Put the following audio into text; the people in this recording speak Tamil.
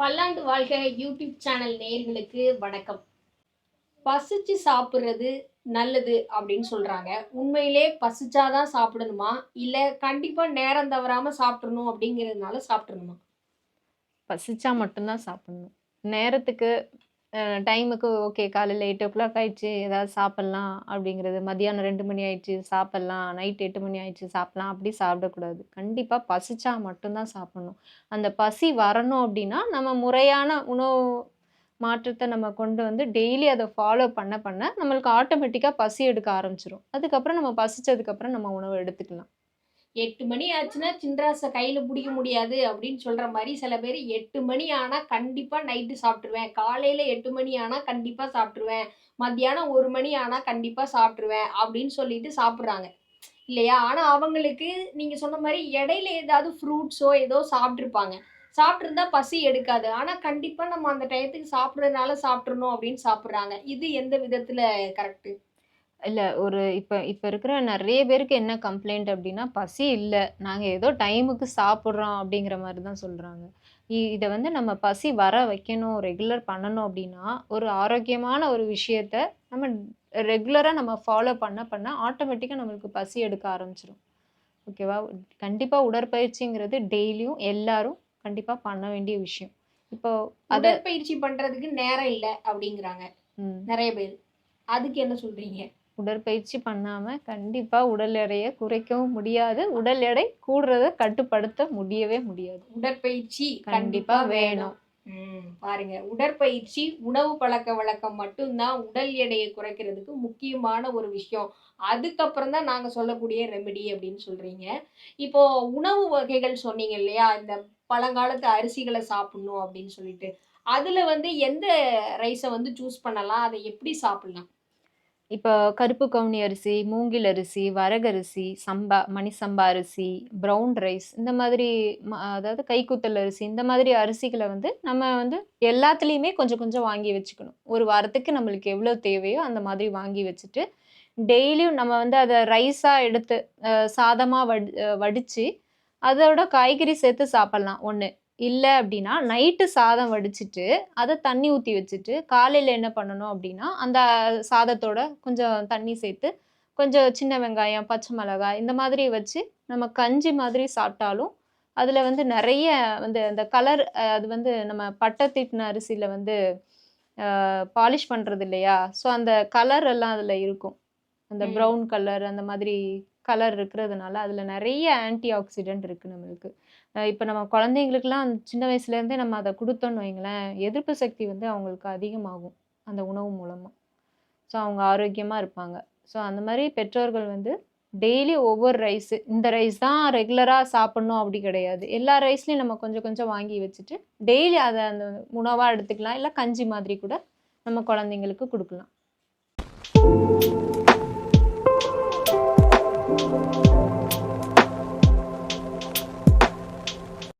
பல்லாண்டு வாழ்க யூடியூப் சேனல் நேர்களுக்கு வணக்கம். பசிச்சு சாப்பிட்றது நல்லது அப்படின்னு சொல்கிறாங்க உண்மையிலே பசிச்சாதான் சாப்பிடணுமா? இல்லை கண்டிப்பாக நேரம் தவறாமல் சாப்பிட்றணும் அப்படிங்கிறதுனால சாப்பிட்றணுமா பசிச்சா மட்டும்தான் சாப்பிடணும். நேரத்துக்கு டைமுக்கு ஓகே காலையில் எயிட் ஓ கிளாக் ஆயிடுச்சு ஏதாவது சாப்பிட்லாம் அப்படிங்கிறது. மதியானம் ரெண்டு மணி ஆயிடுச்சு சாப்பிட்லாம். நைட் எட்டு மணி ஆயிடுச்சு சாப்பிட்லாம். அப்படி சாப்பிடக்கூடாது. கண்டிப்பாக பசிச்சா மட்டும்தான் சாப்பிடணும். அந்த பசி வரணும் அப்படின்னா நம்ம முறையான உணவு மாற்றத்தை நம்ம கொண்டு வந்து டெய்லி அதை ஃபாலோ பண்ண பண்ண நம்மளுக்கு ஆட்டோமேட்டிக்காக பசி எடுக்க ஆரம்பிச்சிடும் அதுக்கப்புறம் நம்ம பசிச்சதுக்கப்புறம் நம்ம உணவு எடுத்துக்கலாம். எட்டு மணி ஆச்சுன்னா சின்ராசை கையில் பிடிக்க முடியாது அப்படின்னு சொல்கிற மாதிரி சில பேர் எட்டு மணி ஆனால் கண்டிப்பாக நைட்டு சாப்பிட்ருவேன் காலையில் எட்டு மணி ஆனால் கண்டிப்பாக சாப்பிட்ருவேன் மத்தியானம் ஒரு மணி ஆனால் கண்டிப்பாக சாப்பிட்ருவேன் அப்படின்னு சொல்லிட்டு சாப்பிட்றாங்க. இல்லையா? ஆனால் அவங்களுக்கு நீங்கள் சொன்ன மாதிரி இடையில ஏதாவது ஃப்ரூட்ஸோ ஏதோ சாப்பிட்ருப்பாங்க சாப்பிட்ருந்தா பசி எடுக்காது. ஆனால் கண்டிப்பாக நம்ம அந்த டயத்துக்கு சாப்பிட்றதுனால சாப்பிட்றணும் அப்படின்னு சாப்பிட்றாங்க. இது எந்த விதத்தில் கரெக்டு இல்ல ஒரு இப்ப இப்ப இருக்கிற நெறைய பேருக்கு என்ன கம்ப்ளைண்ட் அப்டின்னா, பசி இல்ல. நாங்க ஏதோ டைமுக்கு சாப்பிடுறோம் அப்படிங்கிற மாரி தான் சொல்றாங்க. இ இத வந்து நம்ம பசி வர வைக்கணும், ரெகுலர் பண்ணணும் அப்டின்னா, ஒரு ஆரோக்கியமான ஒரு விஷயத்த நம்ம ரெகுலரா நம்ம ஃபாலோ பண்ண பண்ண ஆட்டோமேட்டிக்கா நம்மளுக்கு பசி எடுக்க ஆரம்பிச்சுரும். ஓகேவா? கண்டிப்பா உடற்பயிற்சிங்கிறது டெய்லியும் எல்லாரும் கண்டிப்பா பண்ண வேண்டிய விஷயம். இப்போ அத உடற்பயிற்சி பண்றதுக்கு நேரம் இல்ல அப்படிங்கிறாங்க ம். நிறைய பேர் அதுக்கு என்ன சொல்றீங்க உடற்பயிற்சி பண்ணாம கண்டிப்பா உடல் எடைய குறைக்கவும் முடியாது. உடல் எடை கூடுறத கட்டுப்படுத்த முடியவே முடியாது. உடற்பயிற்சி கண்டிப்பா வேணும். பாருங்க. உடற்பயிற்சி உணவு பழக்க வழக்கம் மட்டும்தான் உடல் எடையை குறைக்கிறதுக்கு முக்கியமான ஒரு விஷயம். அதுக்கப்புறம் தான் நாங்க சொல்லக்கூடிய ரெமெடி அப்படின்னு சொல்றீங்க. இப்போ உணவு வகைகள் சொன்னீங்க இல்லையா? இந்த பழங்காலத்து அரிசிகளை சாப்பிடணும் அப்படின்னு சொல்லிட்டு. அதுல வந்து எந்த ரைஸை வந்து சூஸ் பண்ணலாம்? அதை எப்படி சாப்பிடலாம்? இப்போ கருப்பு கவுனி அரிசி, மூங்கில் அரிசி, வரகரிசி, சம்பா, மணி சம்பா அரிசி, ப்ரௌன் ரைஸ் இந்த மாதிரி ம அதாவது கைக்குத்தல் அரிசி இந்த மாதிரி அரிசிகளை வந்து நம்ம வந்து எல்லாத்துலேயுமே கொஞ்சம் கொஞ்சம் வாங்கி வச்சுக்கணும். ஒரு வாரத்துக்கு நம்மளுக்கு எவ்வளோ தேவையோ அந்த மாதிரி வாங்கி வச்சுட்டு, டெய்லியும் நம்ம வந்து அதை ரைஸாக எடுத்து சாதமாக வடி வடித்து அதோட காய்கறி சேர்த்து சாப்பிட்லாம் ஒன்று இல்ல அப்படின்னா, நைட்டு சாதம் வடிச்சுட்டு, அத தண்ணி ஊத்தி வச்சுட்டு, காலையில என்ன பண்ணணும் அப்படின்னா, அந்த சாதத்தோட கொஞ்சம் தண்ணி சேர்த்து, கொஞ்சம் சின்ன வெங்காயம், பச்சை மிளகாய் இந்த மாதிரி வச்சு நம்ம கஞ்சி மாதிரி சாப்பிட்டாலும், அதுல வந்து நெறைய வந்து அந்த கலர் அது வந்து நம்ம பட்டை தீட்டுன அரிசியில வந்து பாலிஷ் பண்றது இல்லையா? ஸோ அந்த கலர் எல்லாம் அதுல இருக்கும். அந்த ம். ப்ரவுன் கலர் அந்த மாதிரி கலர் இருக்கிறதுனால, அதில் நிறைய ஆன்டி ஆக்சிடென்ட் இருக்குது நம்மளுக்கு. இப்போ நம்ம குழந்தைங்களுக்குலாம் சின்ன வயசுலேருந்தே நம்ம அதை கொடுத்தோன்னு வைங்களேன், எதிர்ப்பு சக்தி வந்து அவங்களுக்கு அதிகமாகும். அந்த உணவு மூலமாக ஸோ அவங்க ஆரோக்கியமாக இருப்பாங்க. ஸோ அந்த மாதிரி பெற்றோர்கள் வந்து டெய்லி ஒவ்வொரு ரைஸ் இந்த ரைஸ் தான் ரெகுலராக சாப்பிட்ணும் அப்படி கிடையாது. எல்லா ரைஸ்லையும் நம்ம கொஞ்சம் கொஞ்சம் வாங்கி வச்சுட்டு, டெய்லி அதை அந்த உணவாக எடுத்துக்கலாம். இல்லை கஞ்சி மாதிரி கூட நம்ம குழந்தைங்களுக்கு கொடுக்கலாம்